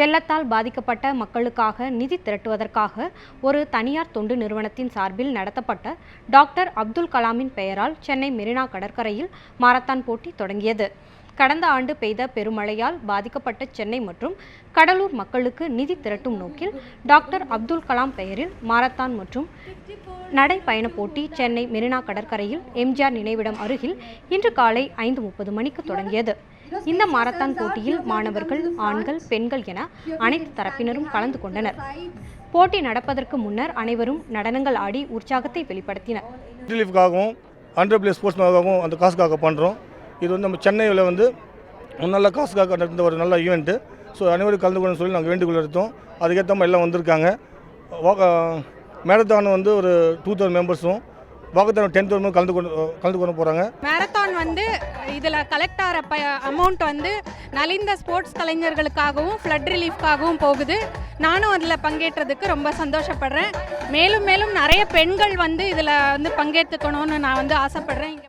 வெள்ளத்தால் பாதிக்கப்பட்ட மக்களுக்காக நிதி திரட்டுவதற்காக ஒரு தனியார் தொண்டு நிறுவனத்தின் சார்பில் நடத்தப்பட்ட டாக்டர் அப்துல் கலாமின் பெயரால் சென்னை மெரினா கடற்கரையில் மாரத்தான் போட்டி தொடங்கியது. கடந்த ஆண்டு பெய்த பெருமழையால் பாதிக்கப்பட்ட சென்னை மற்றும் கடலூர் மக்களுக்கு நிதி திரட்டும் நோக்கில் டாக்டர் அப்துல் கலாம் பெயரில் மாரத்தான் மற்றும் நடைப்பயண போட்டி சென்னை மெரினா கடற்கரையில் எம்ஜிஆர் நினைவிடம் அருகில் இன்று காலை ஐந்து முப்பது மணிக்கு தொடங்கியது. இந்த மாரத்தான் போட்டியில் மாணவர்கள் ஆண்கள் பெண்கள் என அனைத்து தரப்பினரும் கலந்து கொண்டனர். போட்டி நடப்பதற்கு முன்னர் அனைவரும் நடனங்கள் ஆடி உற்சாகத்தை வெளிப்படுத்தினர். ரிலீஃப்காகவும் ஹண்ட்ரட் பிளேஸ் ஸ்போர்ட்ஸ்மேனுக்காகவும் அந்த காசுக்காக பண்ணுறோம் இது வந்து நம்ம சென்னையில் வந்து நல்ல காசுக்காக நடந்த ஒரு நல்ல ஈவெண்ட்டு ஸோ அனைவரும் கலந்து கொள்ளணும்னு சொல்லி நாங்கள் வேண்டுகோள் எடுத்தோம் அதுக்கேற்ற மாதிரி எல்லாம் வந்திருக்காங்க. மேரத்தான் வந்து ஒரு டூ தௌசண்ட் மெம்பர்ஸும் வாக்கத்தான் டென்த் தௌசண்ட் கலந்து கொண்டு கலந்து கொண்டு போகிறாங்க மேரத்தான் வந்து இதில் கலெக்ட் ஆகிற ப அமௌண்ட் வந்து நலிந்த ஸ்போர்ட்ஸ் கலைஞர்களுக்காகவும் ஃப்ளட் ரிலீஃப்காகவும் போகுது. நானும் அதில் பங்கேற்றதுக்கு ரொம்ப சந்தோஷப்படுறேன். மேலும் மேலும் நிறைய பெண்கள் வந்து இதில் வந்து பங்கேற்றுக்கணும்னு நான் வந்து ஆசைப்படுறேன். இங்கே